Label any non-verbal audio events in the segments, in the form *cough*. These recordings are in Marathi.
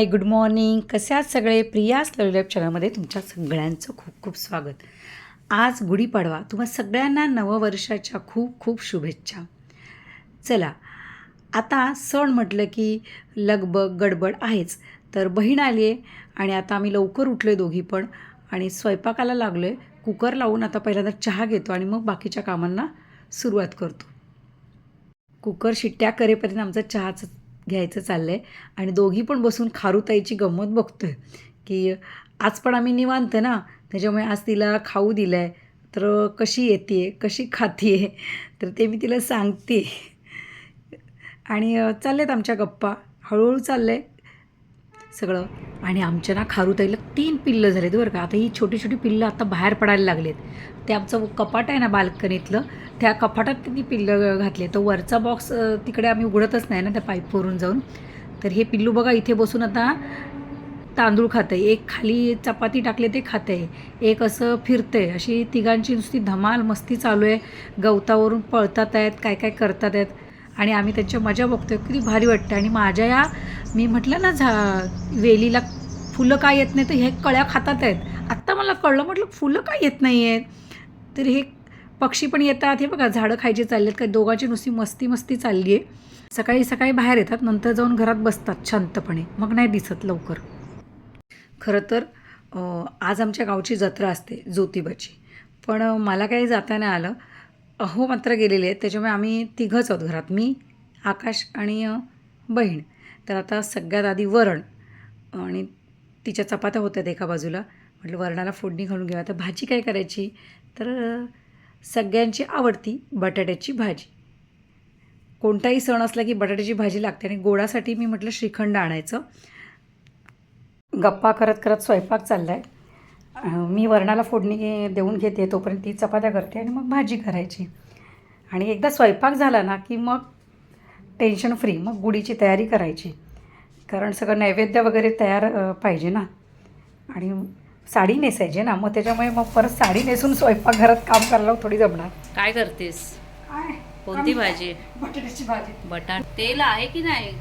Hi good morning. कसे आहात सगळे? प्रियास लवलॅब चॅनलमध्ये तुमच्या सगळ्यांचं खूप खूप स्वागत. आज गुढीपाडवा. तुम्हा सगळ्यांना नववर्षाच्या खूप खूप शुभेच्छा. चला आता सण म्हटलं की लगबग गडबड आहेच. तर बहीण आली आहे आणि आता आम्ही लवकर उठलो आहे दोघी पण आणि स्वयंपाकाला लागलो आहे कुकर लावून आता पहिल्यांदा चहा घेतो आणि मग बाकीच्या कामांना सुरुवात करतो. कुकर शिट्ट्या करेपर्यंत आमचं चहाचं घ्यायचं चाललं आहे आणि दोघी पण बसून खारुताईची गंमत बघतो आहे की आज पण आम्ही निवांत ना? त्याच्यामुळे आज तिला खाऊ दिलं आहे तर कशी येते कशी खाते आहे तर ते मी तिला सांगते. आणि चालले चाललेत आमच्या गप्पा. हळूहळू चाललं आहे सगळं. आणि आमच्या ना खारुताईला तीन पिल्लं झालेत बरं का. आता ही छोटी छोटी पिल्लं आता बाहेर पडायला लागलेत. ते आमचं कपाट आहे ना बाल्कनीतलं त्या कपाटात त्यांनी पिल्लं घातले. तर वरचा बॉक्स तिकडे आम्ही उघडतच नाही ना त्या पाईपवरून जाऊन. तर हे पिल्लू बघा इथे बसून आता तांदूळ खातं आहे एक खाली चपाती टाकले ते खातं आहे एक असं फिरतं आहे अशी तिघांची नुसती धमाल मस्ती चालू आहे. गवतावरून पळतात आहेत काय काय करतात आहेत. आणि आम्ही त्यांच्या मजा बघतोय. किती भारी वाटतं. आणि माझ्या या मी म्हटलं ना झा वेलीला फुलं काय येत नाही तर हे कळ्या खातात आहेत. आत्ता मला कळलं म्हटलं फुलं काय येत नाही आहेत तर हे पक्षी पण येतात. हे बघा झाडं खायची चालली आहेत. काय दोघांची नुसती मस्ती मस्ती चालली आहे. सकाळी सकाळी बाहेर येतात. नंतर जाऊन घरात बसतात शांतपणे. मग नाही दिसत लवकर. खरं तर आज आमच्या गावची जत्रा असते ज्योतिबाची. पण मला काही जाता नाही आलं. अहो मात्र गेलेले आहेत. त्याच्यामुळे आम्ही तिघंच आहोत घरात. मी आकाश आणि बहीण. तर आता सगळ्यात आधी वरण आणि तिच्या चपात्या होत्यात एका बाजूला. म्हटलं वरणाला फोडणी घालून घेऊ तर भाजी काय करायची? तर सगळ्यांची आवडती बटाट्याची भाजी. कोणताही सण असला की बटाट्याची भाजी लागते आणि गोडासाठी मी म्हटलं श्रीखंड आणायचं. गप्पा करत करत स्वयंपाक चालला आहे मी वरणाला फोडणी देऊन घेते तोपर्यंत ती चपात्या करते आणि मग भाजी करायची. आणि एकदा स्वयंपाक झाला ना की मग टेन्शन फ्री मग गुढीची तयारी करायची. कारण सगळं नैवेद्य वगैरे तयार पाहिजे ना. आणि साडी नेसायची ना मग त्याच्यामुळे मग परत साडी नेसून स्वयंपाकघरात काम करायला थोडी जमणार. काय करतेस? काय? कोणती भाजी? बटाट्याची भाजी. बटाट. तेल आहे की नाही?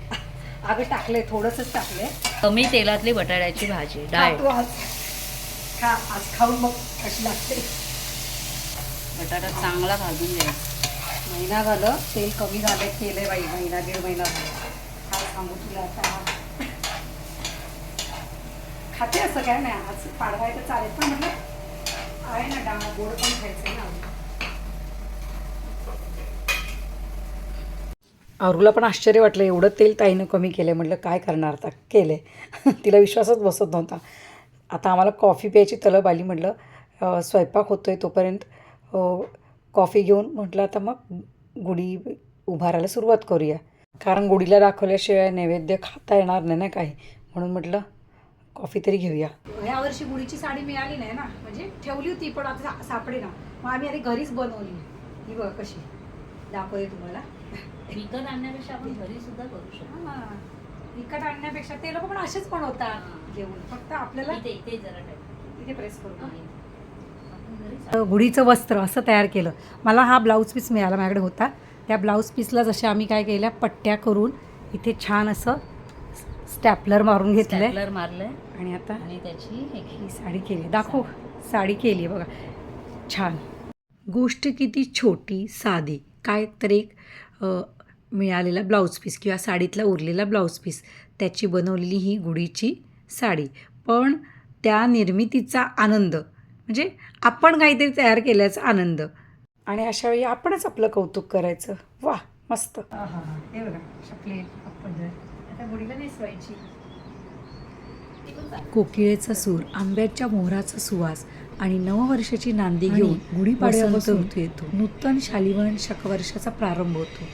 अगं टाकले थोडंसंच टाकले कमी तेलातली बटाट्याची भाजी डाळ. खा आज खाऊन मग कशी लागते. बटाटा चांगला भाजून घ्यायचा महिना झालं तेल कमी झालं केलंय बाई महिना दीड महिना झाला. काय सांगू तुला आता. खाते असं काय नाही आज पाडवाय तर चालेल पण म्हटलं आहे ना डाळ गोड पण खायचं ना अरुला पण आश्चर्य वाटलं एवढं तेल ताईनं कमी केलं म्हटलं काय करणार आता? केलं *laughs* तिला विश्वासच बसत नव्हता. आता आम्हाला कॉफी प्यायची तलब आली म्हटलं स्वयंपाक होतो आहे तोपर्यंत कॉफी घेऊन म्हटलं आता मग गुढी उभारायला सुरुवात करूया. कारण गुढीला दाखवल्याशिवाय नैवेद्य खाता येणार नाही ना काही. म्हणून म्हटलं कॉफी तरी घेऊया. या वर्षी गुढीची साडी मिळाली नाही ना? म्हणजे ठेवली होती पण आता सापडे ना मग आम्ही आधी घरीच बनवली. ही बघ कशी. दाखवते तुम्हाला. विकत आणण्यापेक्षा आपण घरी सुद्धा करू शकतो. हा. विकत आणण्यापेक्षा ते लोक पण असेच बनवतात. घेऊन फक्त आपल्याला इथे इथे जरा टाक. इथे प्रेस करू गुढीचं वस्त्र असं तयार केलं. मला हा ब्लाऊज पीस मिळाला माझ्याकडे होता. त्या ब्लाऊज पीसला जसे आम्ही काय केल्या पट्ट्या करून इथे छान असं स्टॅपलर मारून स्टॅपलर मारलंय. आणि आता आणि त्याची ही साडी केली दाखव साडी केली आहे बघा. छान. गोष्ट किती छोटी साधी. काय तर एक अ, मिळालेला ब्लाऊज पीस किंवा साडीतला उरलेला ब्लाऊज पीस त्याची बनवलेली ही गुढीची साडी. पण त्या निर्मितीचा आनंद म्हणजे आपण काहीतरी तयार केल्याचा आनंद. आणि अशा वेळी आपणच आपलं कौतुक करायचं. वा मस्त. हे बघा प्लेन आता गुढीला नेसवायची. कोकिळेचा सूर आंब्याच्या मोहराचा सुवास आणि नववर्षाची नांदी घेऊन गुढीपाडव्यापासून येतो. नूतन शालिवान शकवर्षाचा प्रारंभ होतो.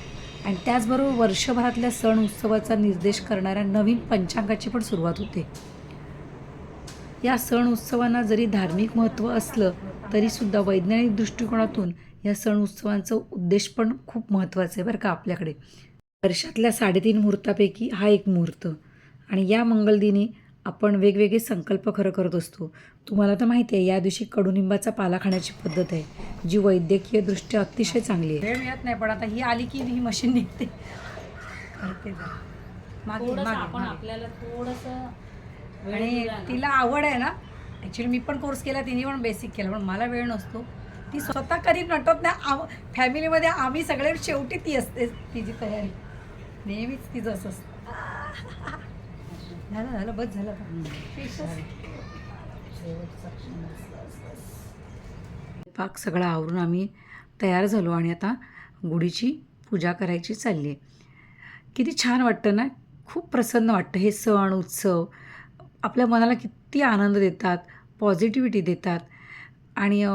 आणि त्याचबरोबर वर्षभरातल्या सण उत्सवाचा निर्देश करणाऱ्या नवीन पंचांगाची पण सुरुवात होते. या सण उत्सवांना जरी धार्मिक महत्त्व असलं तरीसुद्धा वैज्ञानिक दृष्टिकोनातून या सण उत्सवांचं उद्देश पण खूप महत्त्वाचं आहे बरं का आपल्याकडे. वर्षातल्या साडेतीन मुहूर्तापैकी हा एक मुहूर्त. आणि या मंगलदिनी आपण वेगवेगळे संकल्प खरं करत असतो. तुम्हाला तर माहिती आहे या दिवशी कडुनिंबाचा पाला खाण्याची पद्धत आहे जी वैद्यकीय दृष्ट्या अतिशय चांगली आहे. वेळ मिळत नाही पण आता ही आली की ही मशीन निघते. करते जरा. मागे, थोडंसं मागे, आपण मागे. आपल्याला थोडस आणि तिला आवड आहे ना ॲक्च्युली मी पण कोर्स केला तिने पण बेसिक केला पण मला वेळ नसतो. ती स्वतः कधी नटत नाही आम फॅमिलीमध्ये आम्ही सगळे शेवटी ती असते तिची तयारी. नेहमीच तिचं असं असतं. झालं झालं बस झालं पाक सगळं आवरून आम्ही तयार झालो आणि आता गुढीची पूजा करायची चालली आहे. किती छान वाटतं ना? खूप प्रसन्न वाटतं. हे सण उत्सव आपल्या मनाला किती आनंद देतात पॉझिटिव्हिटी देतात. आणि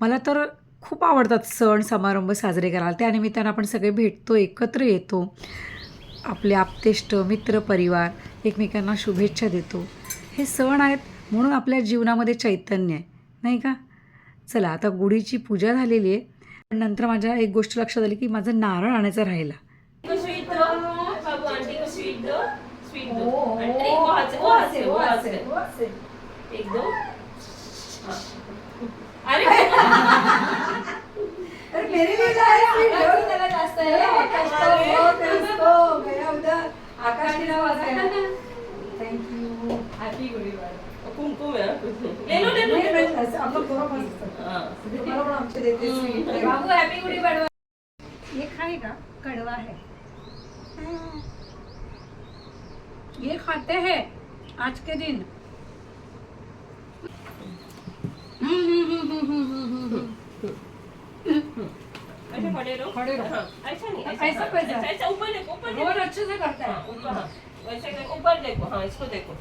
मला तर खूप आवडतात सण समारंभ साजरे करायला. त्यानिमित्तानं आपण सगळे भेटतो एकत्र येतो. आपले आप्तेष्ट मित्रपरिवार एकमेकांना शुभेच्छा देतो हे सण आहेत म्हणून आपल्या जीवनामध्ये चैतन्य आहे नाही का चला आता गुढीची पूजा झालेली आहे पण नंतर माझ्या एक गोष्ट लक्षात आली की माझं नारळ आणायचं राहिला एक अरे मेरे लिए लाया आकाश त्याला जास्त आहे आकाश तो बहुत है उसको गया उधर आकाश की नाव थैंक यू हैप्पी गुडी कुमकुम है ले लो ले लो लोग दोनों मस्त हाँ. तुम्हाला पण आमचे देते sweet. बाबू हैप्पी गुडी बड़वा ये खाएगा? कड़वा है। ये खाते हैं आज के दिन ऐसे खड़े रहो. ऐसा नहीं ऐसा कैसा? ऐसा ऊपर देखो ऊपर बहुत देखो अच्छे से करता हाँ, ऊपर वैसे ऊपर देखो हाँ इसको देखो.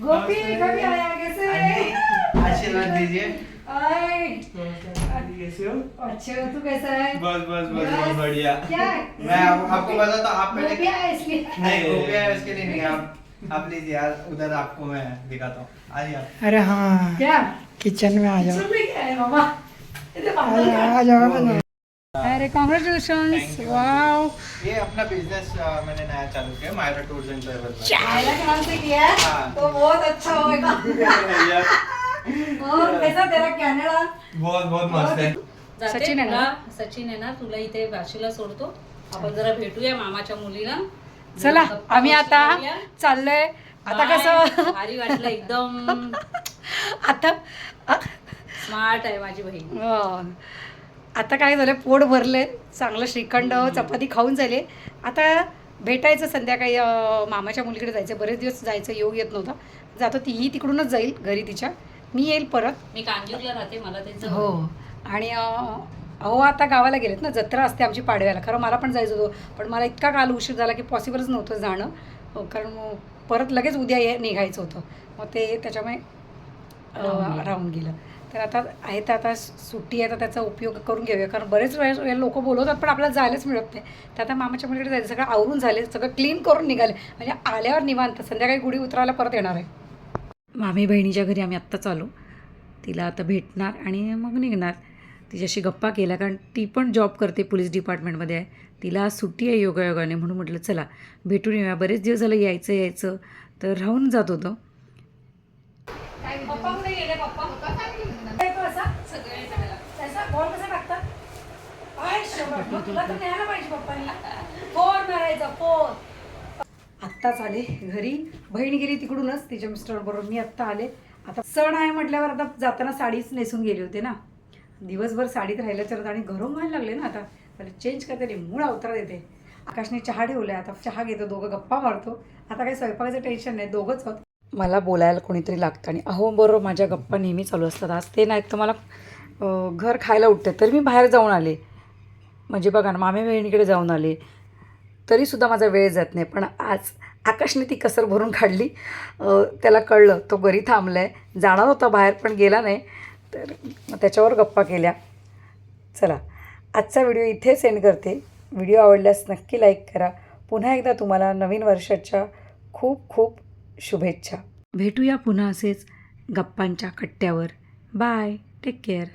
गोपी कभी आया आगे से आशीर्वाद दीजिए. आए कैसे हो? अच्छे हो तू कैसा है? बस बस बस बहुत बढ़िया. क्या? मैं आप, आपको बताता हूँ आप पहले है नहीं गोपिया है उसके लिए नहीं आप आप लीजिए यार उधर आपको मैं दिखाता हूँ. आइए आप. अरे हाँ क्या? किचन में आ जाओ. किचन में क्या है मामा? इधर आ पापा जाओ आ जाओ आ जाओ. अरे कॉन्ग्रेचुलेशन. वाओ ये अपना बिजनेस मैंने नया चालू किया मायरा टूर्स एंड ट्रेवल्स के नाम से किया? है. हाँ। तो बहुत अच्छा होगा. और कैसा तेरा कॅनडा बहुत बहुत मस्त है. सचिन आहे ना? तुला सचिन आहे ना तुला इथे वाशीला सोडतो. आपण जरा भेटूया मामाच्या मुलीला. चला आम्ही आता. चाललोय. आता. कसं? भारी वाटलं एकदम. *laughs* आता स्मार्ट आहे माझी बहीण. अं, आता काय झालं पोट भरले चांगलं श्रीखंड चपाती खाऊन झाले. आता भेटायचं संध्याकाळी मामाच्या मुलीकडे जायचं. बरेच दिवस जायचं योग येत नव्हता. जातो तीही तिकडूनच जाईल घरी तिच्या. मी येईल परत. मी कांजूरला राहते मला ते जवळ. हो. आणि अहो आता गावाला गेलेत ना जत्रा असते आमची पाडव्याला. खरं मला पण जायचं होतं पण मला इतका काल उशीर झाला की पॉसिबलच नव्हतं जाणं. अं, कारण परत लगेच उद्या ये निघायचं होतं. मग ते त्याच्यामुळे राहून गेलं. तर आता आहे तर आता सुट्टी आहे तर त्याचा उपयोग करून घेऊया. कारण बरेच वेळेस लोक बोलवतात पण आपल्याला जायलाच मिळत नाही. तर आता मामाच्या मुलीकडे जायचं सगळं आवरून झाले सगळं क्लीन करून निघाले. म्हणजे आल्यावर निवांत संध्याकाळी गुढी उतरायला परत येणार आहे. मामी बहिणीच्या घरी आम्ही आत्ताच आलो. तिला आता भेटणार आणि मग निघणार. तिच्याशी गप्पा केल्या कारण ती पण जॉब करते पोलीस डिपार्टमेंटमध्ये आहे. तिला सुट्टी आहे योगायोगाने म्हणून म्हटलं चला भेटून येऊया. बरेच दिवस झालं यायचं यायचं. तर राहून जात होतं. आत्ताच आले घरी. बहीण गेली तिकडूनच. तिच्या मिस्टर बरोबर मी आत्ता आले. आता सण आहे म्हटल्यावर आता जाताना साडीच नेसून गेले होते ना. दिवसभर साडीत राहिल्याच्या आणि गरम व्हायला लागले ना आता. मला चेंज करते मूळ अवतार देते. आकाशने चहा ठेवलाय आता चहा घेतो दोघं गप्पा मारतो. आता काही स्वयंपाकाचं टेन्शन नाही दोघंच होत. मला बोलायला कोणीतरी लागतं आणि अहो बरोबर माझ्या गप्पा नेहमी चालू असतात. आज ते नाहीत तर मला घर खायला उठते तर मी बाहेर जाऊन आले. म्हणजे बघा ना मामे बहिणीकडे जाऊन आले तरीसुद्धा माझा वेळ जात नाही. पण आज आकाशने ती कसर भरून काढली. त्याला कळलं तो घरी थांबला आहे जाणार होता बाहेर पण गेला नाही. तर त्याच्यावर गप्पा केल्या. चला आजचा व्हिडिओ इथे सेंड करते. व्हिडिओ आवडल्यास नक्की लाईक करा. पुन्हा एकदा तुम्हाला नवीन वर्षाच्या खूप खूप शुभेच्छा. भेटूया पुन्हा असेच गप्पांच्या कट्ट्यावर. Bye take care